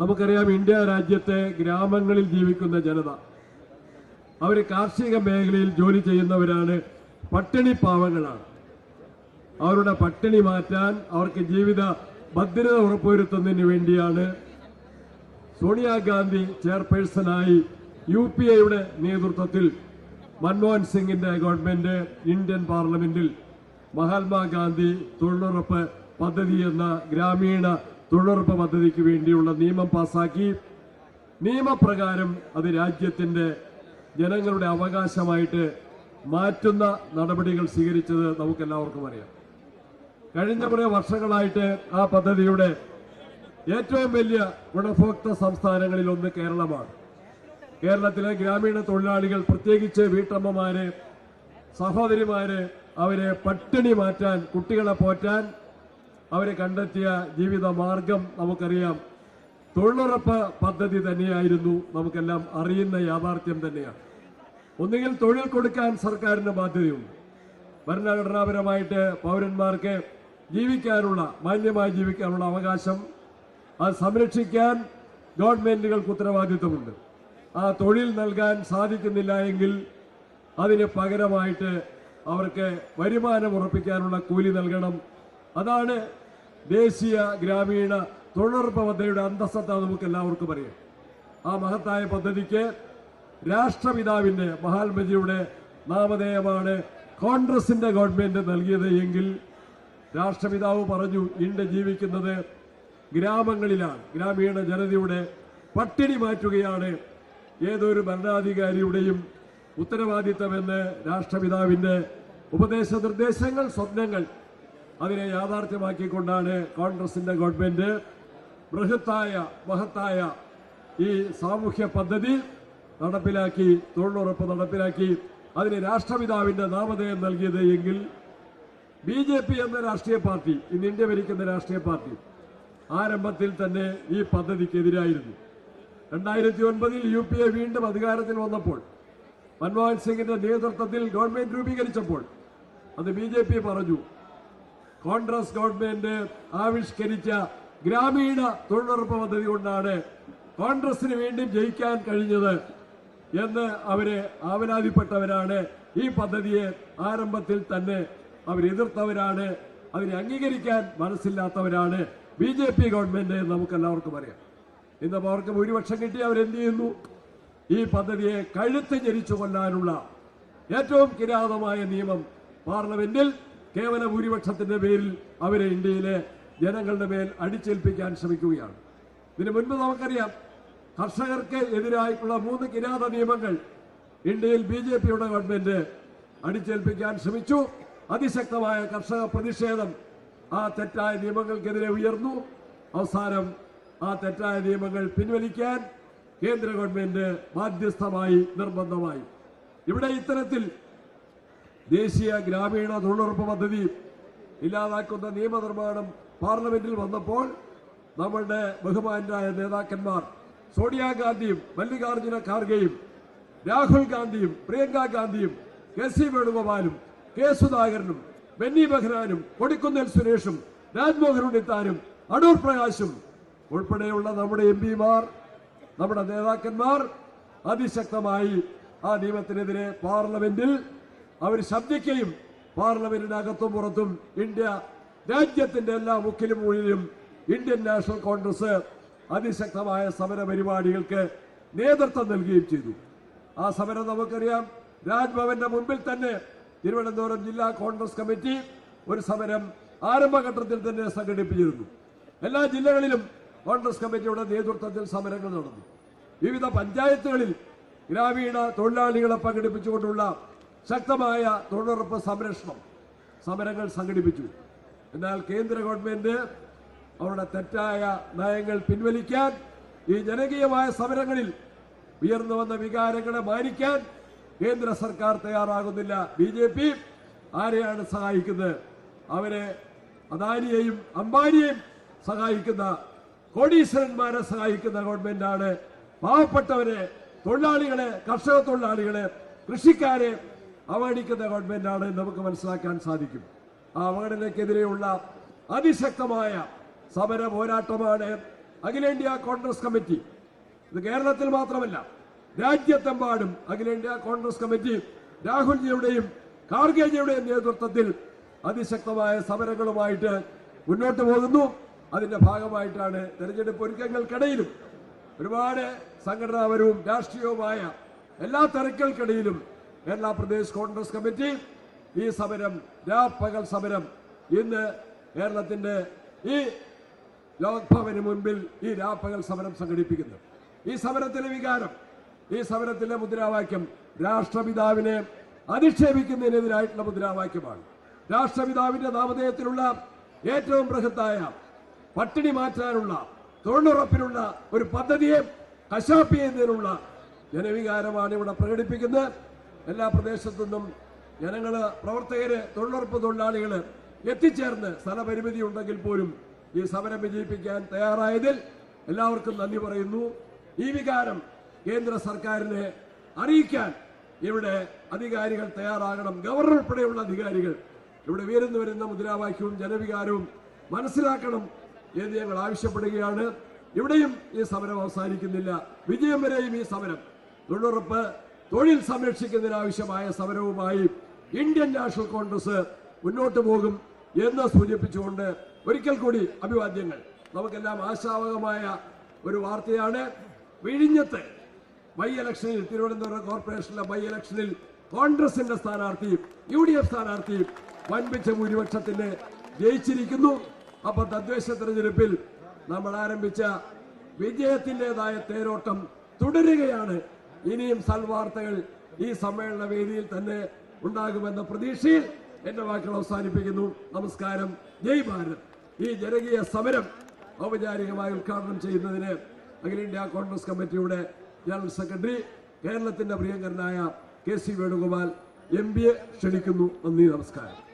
നമുക്കറിയാം ഇന്ത്യ രാജ്യത്തെ ഗ്രാമങ്ങളിൽ ജീവിക്കുന്ന ജനത. അവർ കാർഷിക മേഖലയിൽ ജോലി ചെയ്യുന്നവരാണ്. പട്ടിണി പാവങ്ങളാണ്. അവരുടെ പട്ടിണി മാറ്റാൻ അവർക്ക് ജീവിത ഭദ്രത ഉറപ്പുവരുത്തുന്നതിന് വേണ്ടിയാണ് സോണിയാഗാന്ധി ചെയർപേഴ്സണായി യു പി എയുടെ നേതൃത്വത്തിൽ മൻമോഹൻ സിംഗിന്റെ ഗവൺമെന്റ് ഇന്ത്യൻ പാർലമെന്റിൽ മഹാത്മാഗാന്ധി തൊഴിലുറപ്പ് പദ്ധതി എന്ന ഗ്രാമീണ തൊഴിലുറപ്പ് പദ്ധതിക്ക് വേണ്ടിയുള്ള നിയമം പാസാക്കി. നിയമപ്രകാരം അത് രാജ്യത്തിന്റെ ജനങ്ങളുടെ അവകാശമായിട്ട് മാറ്റുന്ന നടപടികൾ സ്വീകരിച്ചത് നമുക്കെല്ലാവർക്കും അറിയാം. കഴിഞ്ഞ കുറേ വർഷങ്ങളായിട്ട് ആ പദ്ധതിയുടെ ഏറ്റവും വലിയ ഗുണഭോക്തൃ സംസ്ഥാനങ്ങളിൽ ഒന്ന് കേരളമാണ്. കേരളത്തിലെ ഗ്രാമീണ തൊഴിലാളികൾ പ്രത്യേകിച്ച് വീട്ടമ്മമാര് സഹോദരിമാര് അവരെ പട്ടിണി മാറ്റാൻ കുട്ടികളെ പോറ്റാൻ അവരെ കണ്ടെത്തിയ ജീവിത മാർഗം നമുക്കറിയാം. തൊഴിലുറപ്പ് പദ്ധതി തന്നെയായിരുന്നു. നമുക്കെല്ലാം അറിയുന്ന യാഥാർത്ഥ്യം തന്നെയാണ്. ഒന്നുകിൽ തൊഴിൽ കൊടുക്കാൻ സർക്കാരിന് ബാധ്യതയുണ്ട്. ഭരണഘടനാപരമായിട്ട് പൗരന്മാർക്ക് ജീവിക്കാനുള്ള മാന്യമായി ജീവിക്കാനുള്ള അവകാശം അത് സംരക്ഷിക്കാൻ ഗവൺമെന്റുകൾക്ക് ഉത്തരവാദിത്വമുണ്ട്. ആ തൊഴിൽ നൽകാൻ സാധിക്കുന്നില്ല എങ്കിൽ അതിന് പകരമായിട്ട് അവർക്ക് വരുമാനം ഉറപ്പിക്കാനുള്ള കൂലി നൽകണം. അതാണ് ദേശീയ ഗ്രാമീണ തൊഴിലുറപ്പ് പദ്ധതിയുടെ അന്തസ്സത്ത നമുക്ക് എല്ലാവർക്കും അറിയാം. ആ മഹത്തായ പദ്ധതിക്ക് രാഷ്ട്രപിതാവിന്റെ മഹാത്മജിയുടെ നാമധേയമാണ് കോൺഗ്രസിന്റെ ഗവൺമെന്റ് നൽകിയത് എങ്കിൽ രാഷ്ട്രപിതാവ് പറഞ്ഞു ഇന്ത്യ ജീവിക്കുന്നത് ഗ്രാമങ്ങളിലാണ്. ഗ്രാമീണ ജനതയുടെ പട്ടിണി മാറ്റുകയാണ്. ഏതൊരു ഭരണാധികാരിയുടെയും ഉത്തരവാദിത്തമെന്ന് രാഷ്ട്രപിതാവിന്റെ ഉപദേശ നിർദ്ദേശങ്ങൾ സ്വപ്നങ്ങൾ അതിനെ യാഥാർത്ഥ്യമാക്കിക്കൊണ്ടാണ് കോൺഗ്രസിന്റെ ഗവൺമെന്റ് ബൃഹത്തായ മഹത്തായ ഈ സാമൂഹ്യ പദ്ധതി നടപ്പിലാക്കി തൊഴിലുറപ്പ് നടപ്പിലാക്കി അതിന് രാഷ്ട്രപിതാവിന്റെ നാമധേയം നൽകിയത് എങ്കിൽ ബി ജെ പി എന്ന രാഷ്ട്രീയ പാർട്ടി ഇന്ന് ഇന്ത്യ ഭരിക്കുന്ന രാഷ്ട്രീയ പാർട്ടി ആരംഭത്തിൽ തന്നെ ഈ പദ്ധതിക്കെതിരായിരുന്നു. രണ്ടായിരത്തി ഒൻപതിൽ യു പി എ വീണ്ടും അധികാരത്തിൽ വന്നപ്പോൾ മൻമോഹൻ സിംഗിന്റെ നേതൃത്വത്തിൽ ഗവൺമെന്റ് രൂപീകരിച്ചപ്പോൾ അത് ബി പറഞ്ഞു കോൺഗ്രസ് ഗവൺമെന്റ് ആവിഷ്കരിച്ച ഗ്രാമീണ തൊഴിലുറപ്പ് പദ്ധതി കൊണ്ടാണ് കോൺഗ്രസിന് വീണ്ടും ജയിക്കാൻ കഴിഞ്ഞത് എന്ന് അവരെ ആവലാതിപ്പെട്ടവരാണ് ഈ പദ്ധതിയെ ആരംഭത്തിൽ തന്നെ അവരെതിർത്തവരാണ് അതിനെ അംഗീകരിക്കാൻ മനസ്സില്ലാത്തവരാണ് ബി ജെ പി ഗവൺമെന്റ് നമുക്ക് എല്ലാവർക്കും അറിയാം. ഇന്ന് അവർക്ക് ഭൂരിപക്ഷം കിട്ടി അവരെന്ത് ചെയ്യുന്നു ഈ പദ്ധതിയെ കഴുത്ത് ഞെരിച്ചു കൊല്ലാനുള്ള ഏറ്റവും കിരാതമായ നിയമം പാർലമെന്റിൽ കേവല ഭൂരിപക്ഷത്തിന്റെ പേരിൽ അവരെ ഇന്ത്യയിലെ ജനങ്ങളുടെ മേൽ അടിച്ചേൽപ്പിക്കാൻ ശ്രമിക്കുകയാണ്. ഇതിനു മുൻപ് നമുക്കറിയാം കർഷകർക്ക് എതിരായിട്ടുള്ള മൂന്ന് കിരാത നിയമങ്ങൾ ഇന്ത്യയിൽ ബി ജെ പിയുടെ ഗവൺമെന്റ് അടിച്ചേൽപ്പിക്കാൻ ശ്രമിച്ചു. അതിശക്തമായ കർഷക പ്രതിഷേധം ആ തെറ്റായ നിയമങ്ങൾക്കെതിരെ ഉയർന്നു. അവസാനം ആ തെറ്റായ നിയമങ്ങൾ പിൻവലിക്കാൻ കേന്ദ്ര ഗവൺമെന്റ് ബാധ്യസ്ഥമായി നിർബന്ധമായി. ഇവിടെ ഇത്തരത്തിൽ ദേശീയ ഗ്രാമീണ തൊഴിലുറപ്പ് പദ്ധതി ഇല്ലാതാക്കുന്ന നിയമനിർമ്മാണം പാർലമെന്റിൽ വന്നപ്പോൾ നമ്മളുടെ ബഹുമാനായ നേതാക്കന്മാർ സോണിയാഗാന്ധിയും മല്ലികാർജുന ഖാർഗെയും രാഹുൽ ഗാന്ധിയും പ്രിയങ്ക ഗാന്ധിയും കെ സി വേണുഗോപാലും കെ സുധാകരനും ബെന്നി ബെഹ്റാനും കൊടിക്കുന്നിൽ സുരേഷും രാജ്മോഹൻ ഉണ്ണിത്താനും അടൂർ പ്രകാശും ഉൾപ്പെടെയുള്ള നമ്മുടെ എം പിമാർ നമ്മുടെ നേതാക്കന്മാർ അതിശക്തമായി ആ നിയമത്തിനെതിരെ പാർലമെന്റിൽ അവർ ശബ്ദിക്കുകയും പാർലമെന്റിന്റെ അകത്തും പുറത്തും ഇന്ത്യ രാജ്യത്തിന്റെ എല്ലാ മുക്കിലും മുകളിലും ഇന്ത്യൻ നാഷണൽ കോൺഗ്രസ് അതിശക്തമായ സമര പരിപാടികൾക്ക് നേതൃത്വം നൽകുകയും ചെയ്തു. ആ സമരം നമുക്കറിയാം. രാജ്ഭവന്റെ മുമ്പിൽ തന്നെ തിരുവനന്തപുരം ജില്ലാ കോൺഗ്രസ് കമ്മിറ്റി ഒരു സമരം ആരംഭഘട്ടത്തിൽ തന്നെ സംഘടിപ്പിച്ചിരുന്നു. എല്ലാ ജില്ലകളിലും കോൺഗ്രസ് കമ്മിറ്റിയുടെ നേതൃത്വത്തിൽ സമരങ്ങൾ നടന്നു. വിവിധ പഞ്ചായത്തുകളിൽ ഗ്രാമീണ തൊഴിലാളികളെ പങ്കെടുപ്പിച്ചുകൊണ്ടുള്ള ശക്തമായ തൊഴിലുറപ്പ് സംരക്ഷണം സമരങ്ങൾ സംഘടിപ്പിച്ചു. എന്നാൽ കേന്ദ്ര ഗവൺമെന്റ് അവരുടെ തെറ്റായ നയങ്ങൾ പിൻവലിക്കാൻ ഈ ജനകീയമായ സമരങ്ങളിൽ ഉയർന്നു വന്ന വികാരങ്ങളെ മാനിക്കാൻ കേന്ദ്ര സർക്കാർ തയ്യാറാകുന്നില്ല. ബി ജെ പി ആരെയാണ് സഹായിക്കുന്നത്? അവരെ അദാനിയെയും അംബാനിയെയും സഹായിക്കുന്ന കോടീശ്വരന്മാരെ സഹായിക്കുന്ന ഗവൺമെന്റാണ്. പാവപ്പെട്ടവരെ തൊഴിലാളികളെ കർഷക തൊഴിലാളികളെ കൃഷിക്കാരെ അവഗണിക്കുന്ന ഗവൺമെന്റാണ് നമുക്ക് മനസ്സിലാക്കാൻ സാധിക്കും. ആ അവഗണനയ്ക്കെതിരെയുള്ള അതിശക്തമായ സമര പോരാട്ടമാണ് അഖിലേന്ത്യാ കോൺഗ്രസ് കമ്മിറ്റി. ഇത് കേരളത്തിൽ മാത്രമല്ല രാജ്യത്തെമ്പാടും അഖിലേന്ത്യാ കോൺഗ്രസ് കമ്മിറ്റി രാഹുൽജിയുടെയും കാർഗേജിയുടെയും നേതൃത്വത്തിൽ അതിശക്തമായ സമരങ്ങളുമായിട്ട് മുന്നോട്ട് പോകുന്നു. അതിന്റെ ഭാഗമായിട്ടാണ് തെരഞ്ഞെടുപ്പ് ഒരുക്കങ്ങൾക്കിടയിലും ഒരുപാട് സംഘടനാപരവും രാഷ്ട്രീയവുമായ എല്ലാ തിരക്കൾക്കിടയിലും കേരള പ്രദേശ് കോൺഗ്രസ് കമ്മിറ്റി ഈ സമരം രാപ്പകൽ സമരം ഇന്ന് കേരളത്തിന്റെ ഈ ലോക്ഭവന് മുൻപിൽ ഈ രാപ്പകൽ സമരം സംഘടിപ്പിക്കുന്നു. ഈ സമരത്തിലെ വികാരം ഈ സമരത്തിലെ മുദ്രാവാക്യം രാഷ്ട്രപിതാവിനെ അധിക്ഷേപിക്കുന്നതിനെതിരായിട്ടുള്ള മുദ്രാവാക്യമാണ്. രാഷ്ട്രപിതാവിന്റെ നാമധേയത്തിലുള്ള ഏറ്റവും ബൃഹത്തായ പട്ടിണി മാറ്റാനുള്ള തൊഴിലുറപ്പിനുള്ള ഒരു പദ്ധതിയെ കശാപ്പ് ചെയ്യുന്നതിനുള്ള ജനവികാരമാണ് ഇവിടെ പ്രകടിപ്പിക്കുന്നത്. എല്ലാ പ്രദേശത്തു നിന്നും ജനങ്ങൾ പ്രവർത്തകര് തൊഴിലുറപ്പ് തൊഴിലാളികൾ എത്തിച്ചേർന്ന് സ്ഥലപരിമിതി ഉണ്ടെങ്കിൽ പോലും ഈ സമരം വിജയിപ്പിക്കാൻ തയ്യാറായതിൽ എല്ലാവർക്കും നന്ദി പറയുന്നു. ഈ വികാരം കേന്ദ്ര സർക്കാരിനെ അറിയിക്കാൻ ഇവിടെ അധികാരികൾ തയ്യാറാകണം. ഗവർണർ ഉൾപ്പെടെയുള്ള അധികാരികൾ ഇവിടെ ഉയർന്നു വരുന്ന മുദ്രാവാക്യവും ജനവികാരവും മനസ്സിലാക്കണം എന്ന് ഞങ്ങൾ ആവശ്യപ്പെടുകയാണ്. ഇവിടെയും ഈ സമരം അവസാനിക്കുന്നില്ല. വിജയം വരെയും ഈ സമരം. തൊഴിലുറപ്പ് തൊഴിൽ സംരക്ഷിക്കുന്നതിനാവശ്യമായ സമരവുമായി ഇന്ത്യൻ നാഷണൽ കോൺഗ്രസ് മുന്നോട്ട് പോകും എന്ന് സൂചിപ്പിച്ചുകൊണ്ട് ഒരിക്കൽ കൂടി അഭിവാദ്യങ്ങൾ. നമുക്കെല്ലാം ആശാവകമായ ഒരു വാർത്തയാണ്. വിഴിഞ്ഞത്ത് ബൈ ഇലക്ഷനിൽ തിരുവനന്തപുരം കോർപ്പറേഷനിലെ ബൈ ഇലക്ഷനിൽ കോൺഗ്രസിന്റെ സ്ഥാനാർത്ഥി യു ഡി എഫ് സ്ഥാനാർത്ഥി വൻപിച്ച ഭൂരിപക്ഷത്തിന് ജയിച്ചിരിക്കുന്നു. അപ്പൊ തദ്ദേശ തെരഞ്ഞെടുപ്പിൽ നമ്മൾ ആരംഭിച്ച വിജയത്തിന്റെതായ തേരോട്ടം തുടരുകയാണ് ഇനിയും സൽവാർത്തകൾ ഈ സമ്മേളന വേദിയിൽ തന്നെ ഉണ്ടാകുമെന്ന പ്രതീക്ഷയിൽ എന്റെ വാക്കുകൾ അവസാനിപ്പിക്കുന്നു. നമസ്കാരം. ജയ് ഭാരത്. ഈ ജനകീയ സമരം ഔപചാരികമായി ഉദ്ഘാടനം ചെയ്യുന്നതിന് അഖിലേന്ത്യാ കോൺഗ്രസ് കമ്മിറ്റിയുടെ ജനറൽ സെക്രട്ടറി കേരളത്തിന്റെ പ്രിയങ്കരനായ കെ സി വേണുഗോപാൽ എം പിയെ ക്ഷണിക്കുന്നു. നന്ദി നമസ്കാരം.